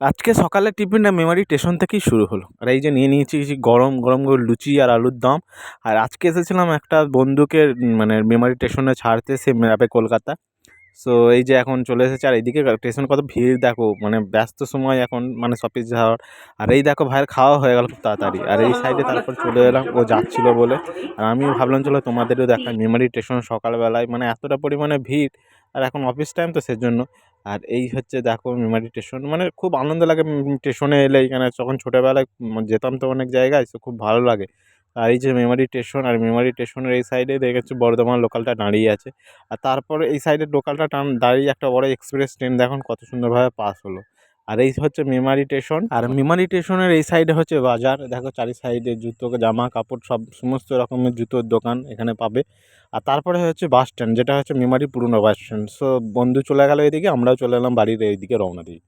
আজকে সকালের টিফিনটা মেমারি স্টেশন থেকেই শুরু হলো। আর এই যে নিয়ে নিয়েছি কিছু গরম গরম গরম লুচি আর আলুর দম। আর আজকে এসেছিলাম একটা বন্ধুকে মানে মেমারি স্টেশনে ছাড়তে, সে যাবে কলকাতা। সো এই যে এখন চলে এসেছে। আর এইদিকে স্টেশন কত ভিড়, দেখো মানে ব্যস্ত সময় এখন মানে অফিস যাওয়ার। আর এই দেখো ভাইয়ের খাওয়া হয়ে গেল খুব তাড়াতাড়ি। আর এই সাইডে তারপর চলে এলাম, ও যাচ্ছিল বলে। আর আমিও ভাবলাম, চলো তোমাদেরও দেখাই মেমারি স্টেশন সকালবেলায় মানে এতটা পরিমাণে ভিড়। আর এখন অফিস টাইম তো সেজন্য। আর এই হচ্ছে দেখো মেমারি স্টেশন মানে খুব আনন্দ লাগে স্টেশনে এলে এখানে যখন ছোটোবেলায় যেতাম তো অনেক জায়গায়, তো খুব ভালো লাগে। আর এই যে মেমারি স্টেশন আর মেমারি স্টেশনের এই সাইডে দেখেছি বর্ধমান লোকালটা দাঁড়িয়ে আছে। আর তারপরে এই সাইডে লোকালটা টান, দাঁড়িয়ে একটা বড় এক্সপ্রেস ট্রেন দেখুন কত সুন্দরভাবে পাস হলো। আর এই হচ্ছে মেমারি স্টেশন আর মেমারি স্টেশনের এই সাইডে হচ্ছে বাজার। দেখো চারি সাইডে জুতো, জামা, কাপড়, সব সমস্ত রকমের জুতোর দোকান এখানে পাবে। আর তারপরে হচ্ছে বাস স্ট্যান্ড যেটা হচ্ছে মেমারি পুরনো বাস স্ট্যান্ড সো বন্ধু চলে গেলো এদিকে, আমরাও চলে এলাম বাড়ির এইদিকে রওনা দিই।